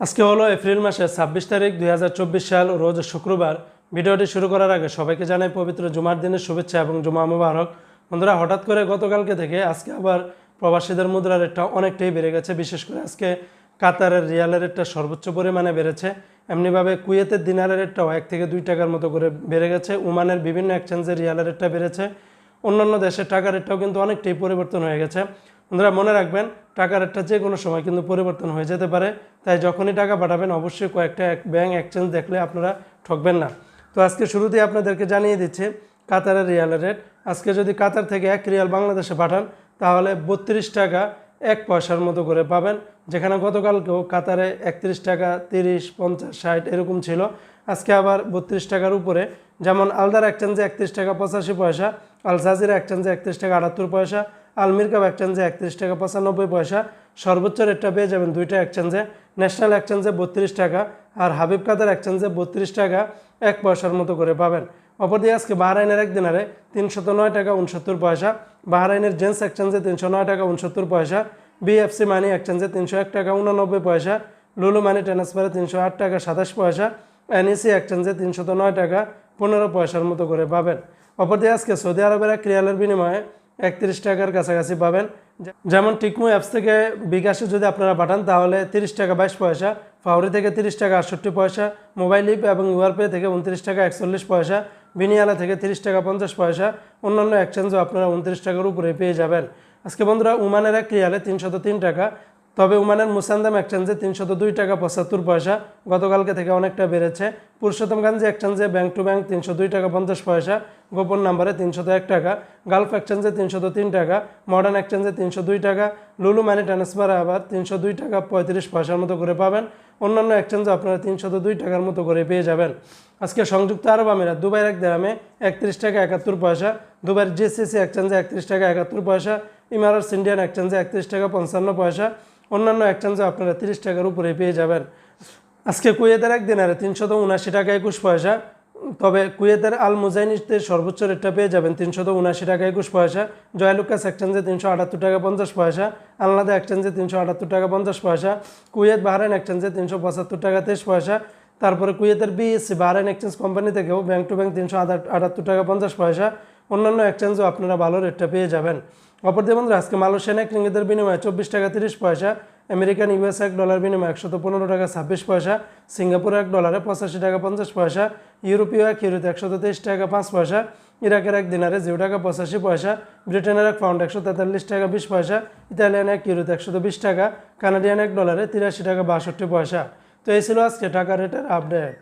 আজকে হলো এপ্রিল মাসের ছাব্বিশ তারিখ দুই হাজার চব্বিশ সাল রোজ শুক্রবার। ভিডিওটি শুরু করার আগে সবাইকে জানাই পবিত্র জুমার দিনের শুভেচ্ছা এবং জুমা মুবারক। বন্ধুরা, হঠাৎ করে গতকালকে থেকে আজকে আবার প্রবাসীদের মুদ্রার রেটটা অনেকটাই বেড়ে গেছে। বিশেষ করে আজকে কাতারের রিয়ালের রেটটা সর্বোচ্চ পরিমাণে বেড়েছে। এমনিভাবে কুয়েতের দিনারের রেটটাও এক থেকে দুই টাকার মতো করে বেড়ে গেছে। ওমানের বিভিন্ন এক্সচেঞ্জের রিয়ালের রেটটা বেড়েছে। অন্যান্য দেশের টাকার রেটটাও কিন্তু অনেকটাই পরিবর্তন হয়ে গেছে। বন্ধুরা, মনে রাখবেন, টাকার রেটটা যে কোনো সময় কিন্তু পরিবর্তন হয়ে যেতে পারে। তাই যখনই টাকা পাঠাবেন, অবশ্যই কয়েকটা ব্যাংক এক্সচেঞ্জ দেখলে আপনারা ঠকবেন না। তো আজকে শুরুতেই আপনাদেরকে জানিয়ে দিচ্ছে, কাতারের রিয়ালের রেট। আজকে যদি কাতার থেকে এক রিয়াল বাংলাদেশে পাঠান, তাহলে বত্রিশ টাকা এক পয়সার মতো করে পাবেন, যেখানে গতকালকেও কাতারে একত্রিশ টাকা, তিরিশ, পঞ্চাশ, ষাট এরকম ছিল। আজকে আবার বত্রিশ টাকার উপরে, যেমন আলদার এক্সচেঞ্জে একত্রিশ টাকা পঁচাশি পয়সা আল জাজিরা এক্সচেঞ্জে একত্রিশ টাকা আটাত্তর পয়সা আলমির কাপ এক্সচেঞ্জে একত্রিশ টাকা পঁচানব্বই পয়সা। সর্বোচ্চ রেটটা পেয়ে যাবেন দুইটা এক্সচেঞ্জে ন্যাশনাল এক্সচেঞ্জে বত্রিশ টাকা আর হাবিব কাদের এক্সচেঞ্জে বত্রিশ টাকা এক পয়সার মতো করে পাবেন। অপরদিকে আজকে বাহরাইনের এক দিনারে তিনশত নয় টাকা উনসত্তর পয়সা। বাহরাইনের জেন্টস এক্সচেঞ্জে তিনশো নয় টাকা উনসত্তর পয়সা। বিএফসি মানি এক্সচেঞ্জে তিনশো এক টাকা উননব্বই পয়সা। লুলু মানি ট্রান্সফারে তিনশো আট টাকা সাতাশ পয়সা। এনইসি এক্সচেঞ্জে তিনশত নয় টাকা পনেরো পয়সার মতো করে পাবেন। অপরদিকে আজকে সৌদি আরবের এক রিয়ালের বিনিময়ে একত্রিশ টাকার কাছাকাছি পাবেন। যেমন টিকমু অ্যাপস থেকে বিকাশে যদি আপনারা পাঠান, তাহলে তিরিশ টাকা বাইশ পয়সা, ফাউরি থেকে তিরিশ টাকা আটষট্টি পয়সা, মোবাইল ইপ এবং ইউআরপে থেকে উনত্রিশ টাকা একচল্লিশ পয়সা, বিনিয়ালা থেকে তিরিশ টাকা পঞ্চাশ পয়সা, অন্যান্য এক্সচেঞ্জও আপনারা উনত্রিশ টাকার উপরে পেয়ে যাবেন। আজকে বন্ধুরা, উমানের এক রিয়ালে তিনশত তিন টাকা, তবে উমানের মুসান্দাম এক্সচেঞ্জে তিনশত দুই টাকা পঁচাত্তর পয়সা, গতকালকে থেকে অনেকটা বেড়েছে। পুরুষোত্তমগঞ্জ এক্সচেঞ্জে ব্যাংক টু ব্যাংক তিনশো দুই টাকা পঞ্চাশ পয়সা গোপন নাম্বারে তিনশত এক টাকা গালফ এক্সচেঞ্জে তিনশত তিন টাকা মডার্ন এক্সচেঞ্জে তিনশো দুই টাকা লুলু মানি ট্রান্সফারে আবার তিনশো দুই টাকা পঁয়ত্রিশ পয়সার মতো করে পাবেন। অন্যান্য এক্সচেঞ্জে আপনারা তিনশত দুই টাকার মতো করে পেয়ে যাবেন। আজকে সংযুক্ত আরব আমিরাত, দুবাইয়ের এক দেরামে একত্রিশ টাকা একাত্তর পয়সা, দুবাইয়ের জিসিসি এক্সচেঞ্জে একত্রিশ টাকা একাত্তর পয়সা ইমারস ইন্ডিয়ান এক্সচেঞ্জে একত্রিশ টাকা পঞ্চান্ন পয়সা, অন্যান্য এক্সচেঞ্জে আপনারা তিরিশ টাকার উপরে পেয়ে যাবেন। আজকে কুয়েতের এক দিনারে তিনশত উনাশি টাকা একুশ পয়সা তবে কুয়েতের আল মুজাইনিতে সর্বোচ্চ রেটটা পেয়ে যাবেন তিনশত উনাশি টাকা একুশ পয়সা জয়লুকাস এক্সচেঞ্জে তিনশো আটাত্তর টাকা পঞ্চাশ পয়সা, আলনাদা এক্সচেঞ্জে তিনশো আটাত্তর টাকা পঞ্চাশ পয়সা, কুয়েত বাহরাইন এক্সচেঞ্জে তিনশো পঁচাত্তর টাকা তেইশ পয়সা, তারপরে কুয়েতের বিএসসি বাহরাইন এক্সচেঞ্জ কোম্পানি থেকেও ব্যাংক টু ব্যাংক তিনশো আটাত্তর টাকা পঞ্চাশ পয়সা, অন্যান্য এক্সচেঞ্জও আপনারা ভালো রেটটা পেয়ে যাবেন। অপরদিকে বন্ধুরা, আজকে মালয়েশিয়ান এক রিঙ্গিতের বিনিময়ে চব্বিশ টাকা তিরিশ পয়সা, আমেরিকান ইউএস এক ডলার বিনিময়ে একশত পনেরো টাকা ছাব্বিশ পয়সা, সিঙ্গাপুর এক ডলারে পঁচাশি টাকা পঞ্চাশ পয়সা, ইউরোপীয় এক ইউরোতে একশত তেইশ টাকা পাঁচ পয়সা, ইরাকের এক দিনারে জিরো টাকা পঁচাশি পয়সা, ব্রিটেনের এক পাউন্ড একশো তেতাল্লিশ টাকা বিশ পয়সা, ইতালিয়ান এক ইউরোতে একশত বিশ টাকা, কানাডিয়ান এক ডলারে তিরাশি টাকা বাষট্টি পয়সা। তো এই ছিল আজকে টাকা রেটের আপডেট।